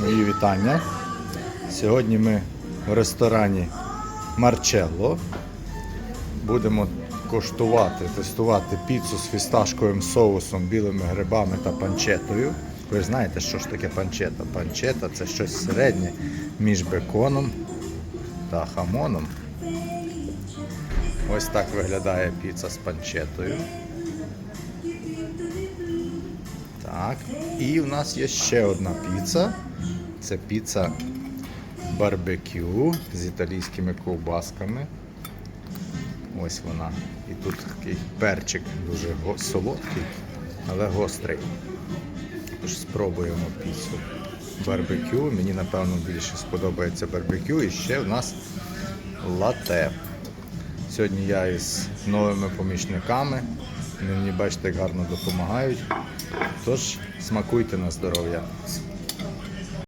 Мої вітання. Сьогодні ми в ресторані Марчелло. Будемо коштувати, тестувати піцу з фісташковим соусом, білими грибами та панчетою. Ви знаєте, що ж таке панчета? Панчета це щось середнє між беконом та хамоном. Ось так виглядає піца з панчетою. Так. І в нас є ще одна піца. Це піца барбекю з італійськими ковбасками. Ось вона. І тут такий перчик дуже солодкий, але гострий. Тож спробуємо піцу барбекю. Мені напевно більше сподобається барбекю. І ще в нас лате. Сьогодні я із новими помічниками. Мені бачите, гарно допомагають. Тож смакуйте на здоров'я.